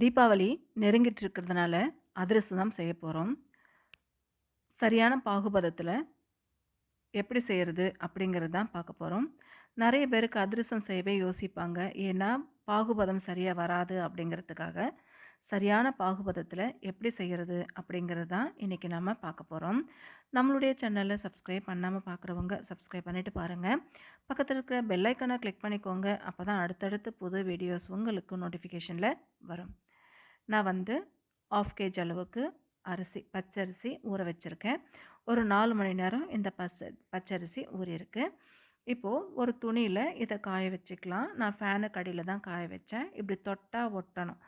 தீபாவளி நெருங்கிட்டு இருக்கிறதுனால அதிரசம் தான் செய்ய போகிறோம் சரியான பாகுபதத்தில் எப்படி செய்கிறது அப்படிங்கிறது தான் பார்க்க போகிறோம் நிறைய பேருக்கு அதிரசம் செய்யவே யோசிப்பாங்க. ஏன்னா பாகுபதம் சரியாக வராது அப்படிங்கிறதுக்காக சரியான பாகுபதத்தில் எப்படி செய்கிறது அப்படிங்கிறது தான் இன்றைக்கி நம்ம பார்க்க போகிறோம் நம்மளுடைய சேனலில் சப்ஸ்கிரைப் பண்ணாமல் பார்க்குறவங்க சப்ஸ்கிரைப் பண்ணிவிட்டு பாருங்கள் பக்கத்தில் இருக்கிற பெல்லைக்கனை கிளிக் பண்ணிக்கோங்க. அப்போ தான் அடுத்தடுத்து புது வீடியோஸ் உங்களுக்கு நோட்டிஃபிகேஷனில் வரும். நான் வந்து ஆஃப் கேஜ் அளவுக்கு அரிசி பச்சரிசி ஊற வச்சுருக்கேன். ஒரு நாலு மணி நேரம் இந்த பச்ச பச்சரிசி ஊறியிருக்கு. இப்போது ஒரு துணியில் இதை காய வச்சுக்கலாம். நான் ஃபேனுக்கு அடியில் தான் காய வச்சேன். இப்படி தொட்டால் ஒட்டணும்.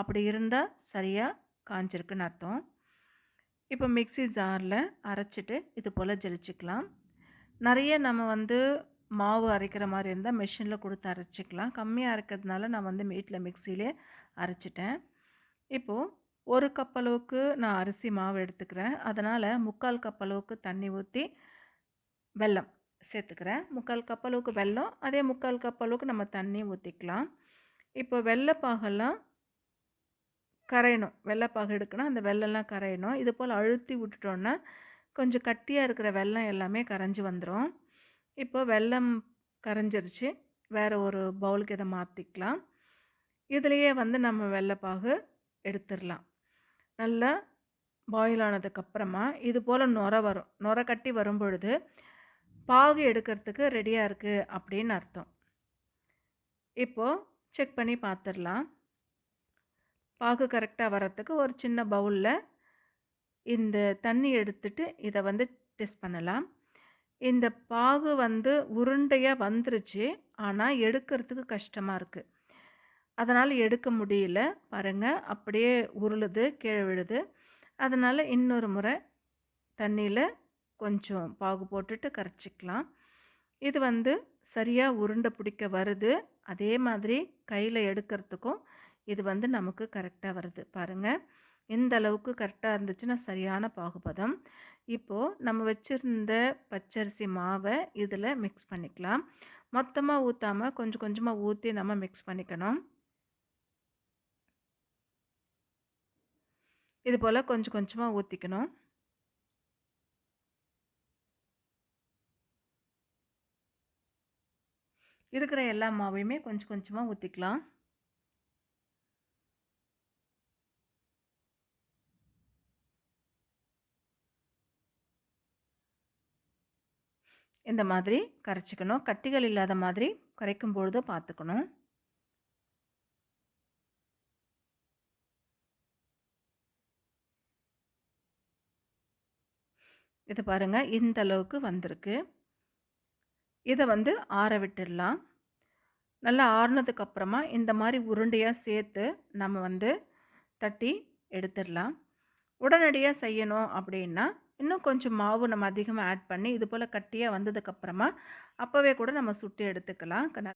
அப்படி இருந்தால் சரியாக காஞ்சிருக்குன்னு அர்த்தம். இப்போ மிக்சி ஜாரில் அரைச்சிட்டு இது போல் ஜெலிச்சிக்கலாம். நிறைய நம்ம வந்து மாவு அரைக்கிற மாதிரி இருந்தால் மிஷினில் கொடுத்து அரைச்சிக்கலாம். கம்மியாக அரைக்கிறதுனால நான் வந்து வீட்டில் மிக்சியிலே அரைச்சிட்டேன். இப்போது ஒரு கப் அளவுக்கு நான் அரிசி மாவு எடுத்துக்கிறேன். அதனால் முக்கால் கப் அளவுக்கு தண்ணி ஊற்றி வெல்லம் சேர்த்துக்கிறேன். முக்கால் கப் அளவுக்கு வெல்லம் அதே முக்கால் கப் அளவுக்கு நம்ம தண்ணி ஊற்றிக்கலாம் இப்போ வெள்ளைப்பாகெல்லாம் கரையணும். வெள்ளைப்பாகு எடுக்கணும். அந்த வெள்ளம்லாம் கரையணும். இது போல் அழுத்தி விட்டுட்டோன்னா கொஞ்சம் கட்டியாக இருக்கிற வெல்லம் எல்லாமே கரைஞ்சி வந்துடும் இப்போ வெள்ளம் கரைஞ்சிருச்சு. வேறு ஒரு பவுலுக்கு இதை மாற்றிக்கலாம் இதுலேயே வந்து நம்ம வெள்ளைப்பாகு எடுத்துடலாம் நல்லா பாயில் ஆனதுக்கப்புறமா இது போல் நுர வரும். நுர கட்டி வரும் பொழுது பாகு எடுக்கிறதுக்கு ரெடியாக இருக்குது அப்படின்னு அர்த்தம். இப்போது செக் பண்ணி பார்த்துடலாம் பாகு கரெக்டாக வரத்துக்கு ஒரு சின்ன பவுலில் இந்த தண்ணி எடுத்துட்டு இதை வந்து டெஸ்ட் பண்ணலாம். இந்த பாகு வந்து உருண்டையாக வந்துருச்சு. ஆனால் எடுக்கிறதுக்கு கஷ்டமாக இருக்குது அதனால் எடுக்க முடியல. பாருங்கள் அப்படியே உருளுது கீழே விழுது. அதனால் இன்னொரு முறை தண்ணியில் கொஞ்சம் பாகு போட்டுட்டு கரைச்சிக்கலாம். இது வந்து சரியாக உருண்டை பிடிக்க வருது. அதே மாதிரி கையில் எடுக்கிறதுக்கும் இது வந்து நமக்கு கரெக்டாக வருது. பாருங்கள் இந்த அளவுக்கு கரெக்டாக இருந்துச்சுன்னா சரியான பாகுபதம். இப்போது நம்ம வச்சுருந்த பச்சரிசி மாவை இதில் மிக்ஸ் பண்ணிக்கலாம். மொத்தமாக ஊற்றாமல் கொஞ்சம் கொஞ்சமாக ஊற்றி நம்ம மிக்ஸ் பண்ணிக்கணும். இது போல் கொஞ்சம் கொஞ்சமாக ஊற்றிக்கணும் இருக்கிற எல்லா மாவையுமே கொஞ்சம் கொஞ்சமாக ஊற்றிக்கலாம் இந்த மாதிரி கரைச்சிக்கணும். கட்டிகள் இல்லாத மாதிரி கரைக்கும் பொழுது பார்த்துக்கணும். இது பாருங்கள் இந்த அளவுக்கு வந்திருக்கு. இதை வந்து ஆற விட்டுடலாம். நல்லா ஆறுனதுக்கப்புறமா இந்த மாதிரி உருண்டையாக சேர்த்து நம்ம வந்து தட்டி எடுத்துடலாம். உடனடியாக செய்யணும் அப்படின்னா இன்னும் கொஞ்சம் மாவு நம்ம அதிகமாக ஆட் பண்ணி இது போல் கட்டியாக வந்ததுக்கப்புறமா அப்போவே கூட நம்ம சுட்டு எடுத்துக்கலாம்.